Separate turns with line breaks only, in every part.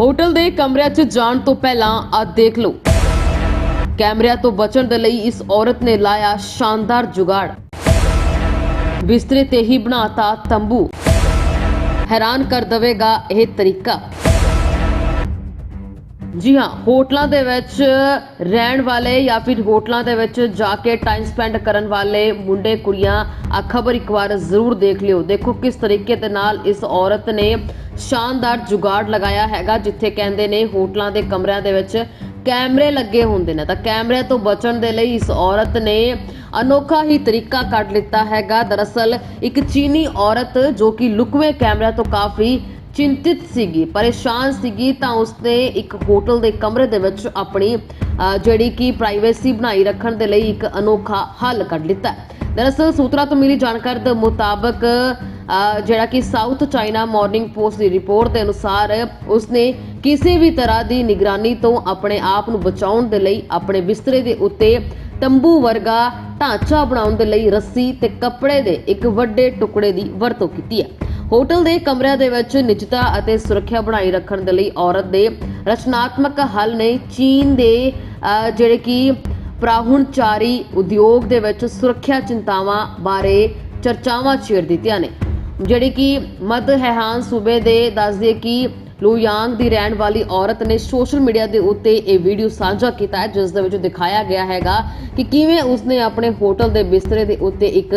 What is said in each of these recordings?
Hotel ਦੇ ਕਮਰਿਆਂ 'ਚ ਜਾਣ ਤੋਂ ਪਹਿਲਾਂ ਆ ਦੇਖ ਲਓ। ਕੈਮਰਿਆਂ ਤੋਂ ਬਚਣ ਦੇ ਲਈ ਇਸ ਔਰਤ ਨੇ ਲਾਇਆ ਸ਼ਾਨਦਾਰ ਜੁਗਾੜ। ਬਿਸਤਰੇ ਤੇ ਹੀ ਬਣਾਤਾ ਤੰਬੂ। ਹੈਰਾਨ ਕਰ ਦੇਵੇਗਾ ਇਹ ਤਰੀਕਾ। ਜੀ ਹਾਂ, ਹੋਟਲਾਂ ਦੇ ਵਿੱਚ ਰਹਿਣ ਵਾਲੇ ਜਾਂ ਫਿਰ ਹੋਟਲਾਂ ਦੇ ਵਿੱਚ ਜਾ ਕੇ ਟਾਈਮ ਸਪੈਂਡ ਕਰਨ ਵਾਲੇ ਮੁੰਡੇ, ਕੁੜੀਆਂ ਆ ਖਬਰ ਇੱਕ ਵਾਰ ਜ਼ਰੂਰ ਦੇਖ ਲਿਓ। ਦੇਖੋ ਕਿਸ ਤਰੀਕੇ ਦੇ ਨਾਲ ਇਸ ਔਰਤ ਨੇ ਸ਼ਾਨਦਾਰ ਜੁਗਾੜ ਲਗਾਇਆ ਹੈਗਾ, ਜਿੱਥੇ ਕਹਿੰਦੇ ਨੇ ਹੋਟਲਾਂ ਦੇ ਕਮਰਿਆਂ ਦੇ ਵਿੱਚ ਕੈਮਰੇ ਲੱਗੇ ਹੁੰਦੇ ਨੇ। ਤਾਂ ਕੈਮਰਿਆਂ ਤੋਂ ਬਚਣ ਦੇ ਲਈ ਇਸ ਔਰਤ ਨੇ ਅਨੋਖਾ ਹੀ ਤਰੀਕਾ ਕੱਢ ਲਿੱਤਾ ਹੈਗਾ। ਦਰਅਸਲ ਇੱਕ ਚੀਨੀ ਔਰਤ ਜੋ ਕਿ ਲੁਕਵੇਂ ਕੈਮਰਿਆਂ ਤੋਂ ਕਾਫੀ ਚਿੰਤਿਤ ਸੀਗੀ, ਪਰੇਸ਼ਾਨ ਸੀਗੀ, ਤਾਂ ਉਸਨੇ ਇੱਕ ਹੋਟਲ ਦੇ ਕਮਰੇ ਦੇ ਵਿੱਚ ਆਪਣੀ ਜਿਹੜੀ ਕਿ ਪ੍ਰਾਈਵੇਸੀ ਬਣਾਈ ਰੱਖਣ ਦੇ ਲਈ ਇੱਕ ਅਨੋਖਾ ਹੱਲ ਕੱਢ ਲਿੱਤਾ। ਦਰਅਸਲ ਸੂਤਰਾਂ ਤੋਂ ਮਿਲੀ ਜਾਣਕਾਰੀ ਦੇ ਮੁਤਾਬਕ ਜਿਹੜਾ ਕਿ ਸਾਊਥ ਚਾਈਨਾ ਮਾਰਨਿੰਗ ਪੋਸਟ ਦੀ ਰਿਪੋਰਟ ਦੇ ਅਨੁਸਾਰ ਉਸਨੇ ਕਿਸੇ ਵੀ ਤਰ੍ਹਾਂ ਦੀ ਨਿਗਰਾਨੀ ਤੋਂ ਆਪਣੇ ਆਪ ਨੂੰ ਬਚਾਉਣ ਦੇ ਲਈ ਆਪਣੇ ਬਿਸਤਰੇ ਦੇ ਉੱਤੇ ਤੰਬੂ ਵਰਗਾ ਢਾਂਚਾ ਬਣਾਉਣ ਦੇ ਲਈ ਰੱਸੀ ਤੇ ਕੱਪੜੇ ਦੇ ਇੱਕ ਵੱਡੇ ਟੁਕੜੇ ਦੀ ਵਰਤੋਂ ਕੀਤੀ ਹੈ। ਹੋਟਲ ਦੇ ਕਮਰਿਆਂ ਦੇ ਵਿੱਚ ਨਿੱਜਤਾ ਅਤੇ ਸੁਰੱਖਿਆ ਬਣਾਈ ਰੱਖਣ ਦੇ ਲਈ ਔਰਤ ਦੇ ਰਚਨਾਤਮਕ ਹੱਲ ਨੇ ਚੀਨ ਦੇ ਜਿਹੜੇ ਕਿ ਪ੍ਰਾਹੁਣਚਾਰੀ ਉਦਯੋਗ ਦੇ ਵਿੱਚ ਸੁਰੱਖਿਆ ਚਿੰਤਾਵਾਂ ਬਾਰੇ ਚਰਚਾਵਾਂ ਛੇੜ ਦਿੱਤੀਆਂ ਨੇ। ਜਿਹੜੀ ਕਿ ਮੱਧ ਹੈਹਾਨ ਸੂਬੇ ਦੇ ਦੱਸਦੇ ਕਿ ਲੂਯਾਂਗ ਦੀ ਰਹਿਣ ਵਾਲੀ ਔਰਤ ਨੇ ਸੋਸ਼ਲ ਮੀਡੀਆ ਦੇ ਉੱਤੇ ਇਹ ਵੀਡੀਓ ਸਾਂਝਾ ਕੀਤਾ ਹੈ, ਜਿਸ ਦੇ ਵਿੱਚ ਦਿਖਾਇਆ ਗਿਆ ਹੈਗਾ ਕਿ ਕਿਵੇਂ ਉਸਨੇ ਆਪਣੇ ਹੋਟਲ ਦੇ ਬਿਸਤਰੇ ਦੇ ਉੱਤੇ ਇੱਕ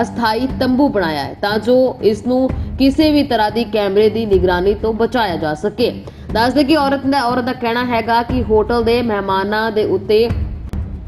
ਅਸਥਾਈ ਤੰਬੂ ਬਣਾਇਆ ਹੈ ਤਾਂ ਜੋ ਇਸ ਨੂੰ ਕਿਸੇ ਵੀ ਤਰ੍ਹਾਂ ਦੀ ਕੈਮਰੇ ਦੀ ਨਿਗਰਾਨੀ ਤੋਂ ਬਚਾਇਆ ਜਾ ਸਕੇ। ਦੱਸਦੇ ਕਿ ਔਰਤ ਦਾ ਔਰਤ ਦਾ ਕਹਿਣਾ ਹੈਗਾ ਕਿ ਹੋਟਲ ਦੇ ਮਹਿਮਾਨਾਂ ਦੇ ਉੱਤੇ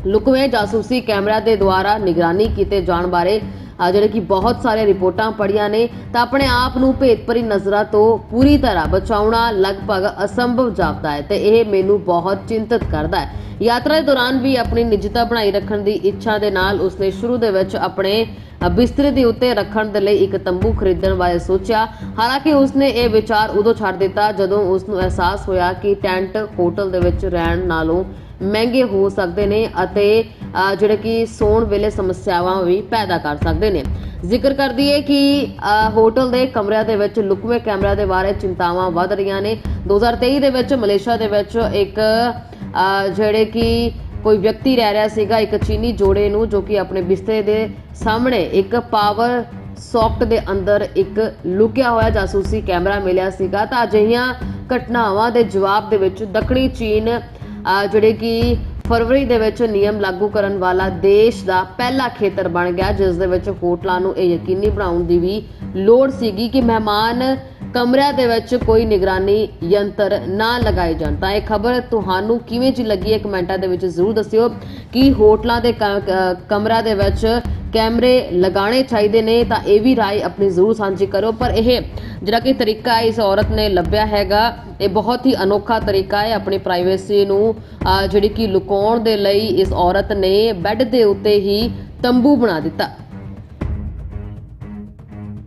ਲੁਕਵੇਂ ਜਾਸੂਸੀ ਕੈਮਰਾ ਦੇ ਦੁਆਰਾ ਨਿਗਰਾਨੀ ਕੀਤੇ ਜਾਣ ਬਾਰੇ ਆ ਜਿਹੜੇ ਕਿ ਬਹੁਤ ਸਾਰੇ ਰਿਪੋਰਟਾਂ ਪੜੀਆਂ ਨੇ, ਤਾਂ ਆਪਣੇ ਆਪ ਨੂੰ ਭੇਤਭਰੀ ਨਜ਼ਰਾਂ ਤੋਂ ਪੂਰੀ ਤਰ੍ਹਾਂ ਬਚਾਉਣਾ ਲਗਭਗ ਅਸੰਭਵ ਜਾਪਦਾ ਹੈ ਤੇ ਇਹ ਮੈਨੂੰ ਬਹੁਤ ਚਿੰਤਤ ਕਰਦਾ ਹੈ। ਯਾਤਰਾ ਦੇ ਦੌਰਾਨ ਵੀ ਆਪਣੀ ਨਿੱਜਤਾ ਬਣਾਈ ਰੱਖਣ ਦੀ ਇੱਛਾ ਦੇ ਨਾਲ ਉਸਨੇ ਸ਼ੁਰੂ ਦੇ ਵਿੱਚ ਆਪਣੇ ਬਿਸਤਰੇ ਦੇ ਉੱਤੇ ਰੱਖਣ ਦੇ ਲਈ ਇੱਕ ਤੰਬੂ ਖਰੀਦਣ ਬਾਰੇ ਸੋਚਿਆ। ਹਾਲਾਂਕਿ ਉਸਨੇ ਇਹ ਵਿਚਾਰ ਉਦੋਂ ਛੱਡ ਦਿੱਤਾ ਜਦੋਂ ਉਸ ਨੂੰ ਅਹਿਸਾਸ ਹੋਇਆ ਕਿ ਟੈਂਟ ਹੋਟਲ ਦੇ ਵਿੱਚ ਰਹਿਣ ਨਾਲੋਂ ਮਹਿੰਗੇ ਹੋ ਸਕਦੇ ਨੇ ਅਤੇ ਜਿਹੜੇ ਕਿ ਸੌਣ ਵੇਲੇ ਸਮੱਸਿਆਵਾਂ ਵੀ ਪੈਦਾ ਕਰ ਸਕਦੇ ਨੇ। ਜ਼ਿਕਰ ਕਰਦੀ ਹੈ ਕਿ ਹੋਟਲ ਦੇ ਕਮਰਿਆਂ ਦੇ ਵਿੱਚ ਲੁਕਵੇਂ ਕੈਮਰਿਆਂ ਦੇ ਬਾਰੇ ਚਿੰਤਾਵਾਂ ਵੱਧ ਰਹੀਆਂ ਨੇ। 2023 ਦੇ ਵਿੱਚ ਮਲੇਸ਼ੀਆ ਦੇ ਵਿੱਚ ਇੱਕ ਜਿਹੜੇ ਕਿ ਕੋਈ ਵਿਅਕਤੀ ਰਹਿ ਰਿਹਾ ਸੀਗਾ ਇੱਕ ਚੀਨੀ ਜੋੜੇ ਨੂੰ ਜੋ ਕਿ ਆਪਣੇ ਬਿਸਤਰੇ ਦੇ ਸਾਹਮਣੇ ਇੱਕ ਪਾਵਰ ਸੌਕਟ ਦੇ ਅੰਦਰ ਇੱਕ ਲੁਕਿਆ ਹੋਇਆ ਜਾਸੂਸੀ ਕੈਮਰਾ ਮਿਲਿਆ ਸੀਗਾ ਤਾਂ ਅਜਿਹੀਆਂ ਘਟਨਾਵਾਂ ਦੇ ਜਵਾਬ ਦੇ ਵਿੱਚ ਦੱਖਣੀ ਚੀਨ ਜਿਹੜੇ ਕਿ ਫਰਵਰੀ ਦੇ ਵਿੱਚ ਨਿਯਮ ਲਾਗੂ ਕਰਨ ਵਾਲਾ ਦੇਸ਼ ਦਾ ਪਹਿਲਾ ਖੇਤਰ ਬਣ ਗਿਆ, ਜਿਸ ਦੇ ਵਿੱਚ ਹੋਟਲਾਂ ਨੂੰ ਇਹ ਯਕੀਨੀ ਬਣਾਉਣ ਦੀ ਵੀ ਲੋੜ ਸੀਗੀ ਕਿ ਮਹਿਮਾਨ ਕਮਰਿਆਂ ਦੇ ਵਿੱਚ ਕੋਈ ਨਿਗਰਾਨੀ ਯੰਤਰ ਨਾ ਲਗਾਏ ਜਾਣ। ਤਾਂ ਇਹ ਖਬਰ ਤੁਹਾਨੂੰ ਕਿਵੇਂ ਜੀ ਲੱਗੀ ਹੈ ਕਮੈਂਟਾਂ ਦੇ ਵਿੱਚ ਜ਼ਰੂਰ ਦੱਸਿਓ ਕਿ ਹੋਟਲਾਂ ਦੇ ਕ- ਕਮਰਿਆਂ ਦੇ ਵਿੱਚ ਕੈਮਰੇ ਲਗਾਉਣੇ ਚਾਹੀਦੇ ਨੇ, ਤਾਂ ਇਹ ਵੀ ਰਾਏ ਆਪਣੀ ਜ਼ਰੂਰ ਸਾਂਝੀ ਕਰੋ। ਪਰ ਇਹ ਜਿਹੜਾ ਕਿ ਤਰੀਕਾ ਇਸ ਔਰਤ ਨੇ ਲੱਭਿਆ ਹੈਗਾ, ਇਹ ਬਹੁਤ ਹੀ ਅਨੋਖਾ ਤਰੀਕਾ ਹੈ ਆਪਣੀ ਪ੍ਰਾਈਵੇਸੀ ਨੂੰ ਜਿਹੜੀ ਕਿ ਲੁਕਾਉਣ ਦੇ ਲਈ ਇਸ ਔਰਤ ਨੇ ਬੈੱਡ ਦੇ ਉੱਤੇ ਹੀ ਤੰਬੂ ਬਣਾ ਦਿੱਤਾ।